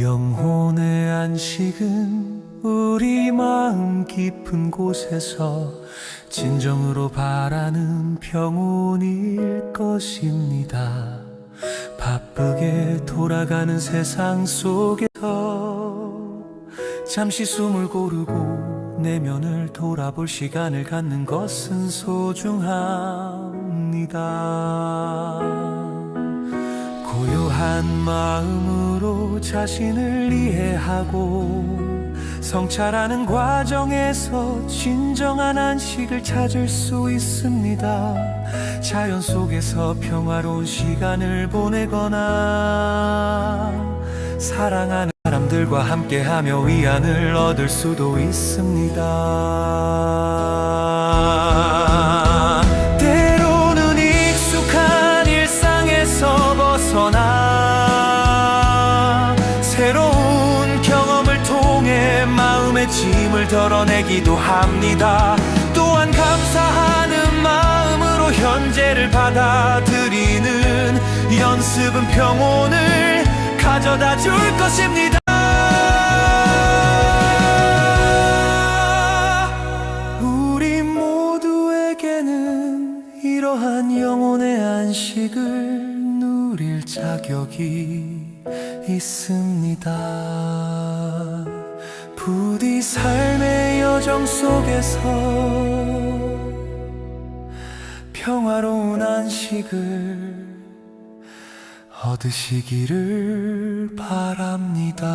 영혼의 안식은 우리 마음 깊은 곳에서 진정으로 바라는 평온일 것입니다. 바쁘게 돌아가는 세상 속에서 잠시 숨을 고르고 내면을 돌아볼 시간을 갖는 것은 소중합니다. 고요한 마음으로 자신을 이해하고 성찰하는 과정에서 진정한 안식을 찾을 수 있습니다. 자연 속에서 평화로운 시간을 보내거나 사랑하는 사람들과 함께하며 위안을 얻을 수도 있습니다. 때로는 익숙한 일상에서 벗어나 새로운 경험을 통해 마음의 짐을 덜어내기도 합니다. 또한 감사하는 마음으로 현재를 받아들이는 연습은 평온을 가져다 줄 것입니다. 이러한 영혼의 안식을 누릴 자격이 있습니다. 부디 삶의 여정 속에서 평화로운 안식을 얻으시기를 바랍니다.